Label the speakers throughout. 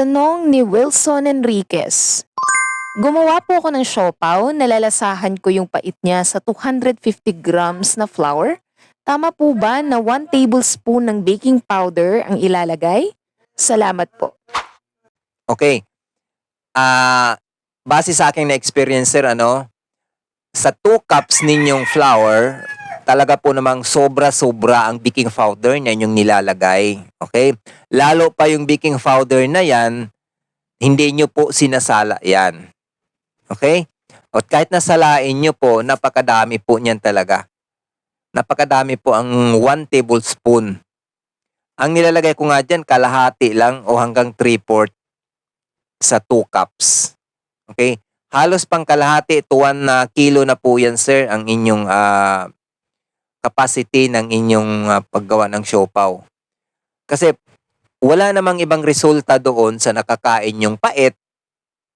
Speaker 1: Tanong ni Wilson Enriquez. Gumawa po ako ng siopaw, nalalasahan ko yung pait niya sa 250 grams na flour. Tama po ba na 1 tablespoon ng baking powder ang ilalagay? Salamat po.
Speaker 2: Okay. Ah, base sa aking na-experience, sir, ano, sa 2 cups ninyong flour, talaga po namang sobra-sobra ang baking powder na yung nilalagay. Okay? Lalo pa yung baking powder na yan, hindi nyo po sinasala yan. Okay? At kahit nasalain nyo po, napakadami po niyan talaga. Napakadami po ang 1 tablespoon. Ang nilalagay ko nga dyan, kalahati lang o hanggang 3-4 sa 2 cups. Okay? Halos pang kalahati to 1 na kilo na po yan, sir, ang inyong ah, capacity ng inyong ah, paggawa ng siopaw. Kasi wala namang ibang resulta doon sa nakakain yung pait.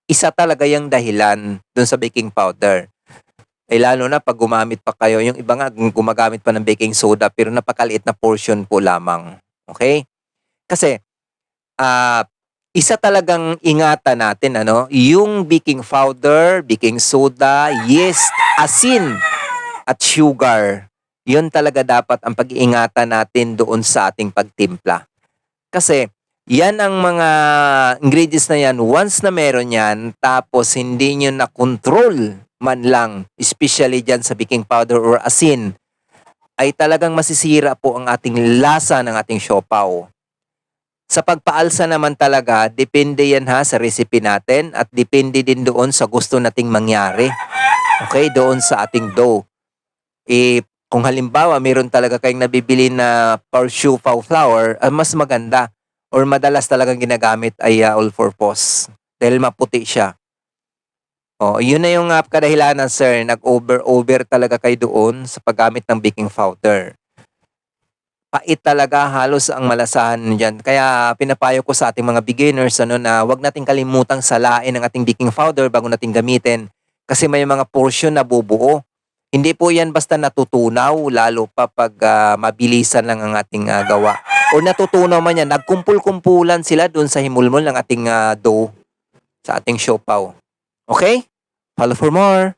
Speaker 2: Isa talaga yung dahilan doon sa baking powder. Eh lalo na pag gumamit pa kayo, yung iba nga gumagamit pa ng baking soda pero napakaliit na portion po lamang. Okay? Kasi ah isa talagang ingatan natin ano, yung baking powder, baking soda, yeast, asin at sugar. Yun talaga dapat ang pag-iingatan natin doon sa ating pagtimpla. Kasi yan ang mga ingredients na yan, once na meron yan, tapos hindi nyo na-control man lang, especially dyan sa baking powder or asin, ay talagang masisira po ang ating lasa ng ating siopaw. Sa pagpaalsa naman talaga, depende yan ha sa recipe natin at depende din doon sa gusto nating mangyari. Okay, doon sa ating dough. Eh, kung halimbawa mayroon talaga kayong nabibili na for siopaw flour, ah, mas maganda or madalas talagang ginagamit ay ah, all-purpose dahil maputi siya. Oh, yun na yung uh, kadahilanan sir, nag-over-over talaga kayo doon sa paggamit ng baking powder. Pait talaga halos ang malasahan diyan. Kaya pinapayo ko sa ating mga beginners ano na wag nating kalimutang salain ang ating baking powder bago nating gamitin kasi may mga portion na bubuo. Hindi po 'yan basta natutunaw lalo pa pag ah, mabilisan lang ang ating ah, gawa. O natutunaw man yan, nagkumpul-kumpulan sila doon sa himulmol ng ating ah, dough sa ating siopaw. Okay? Follow for more.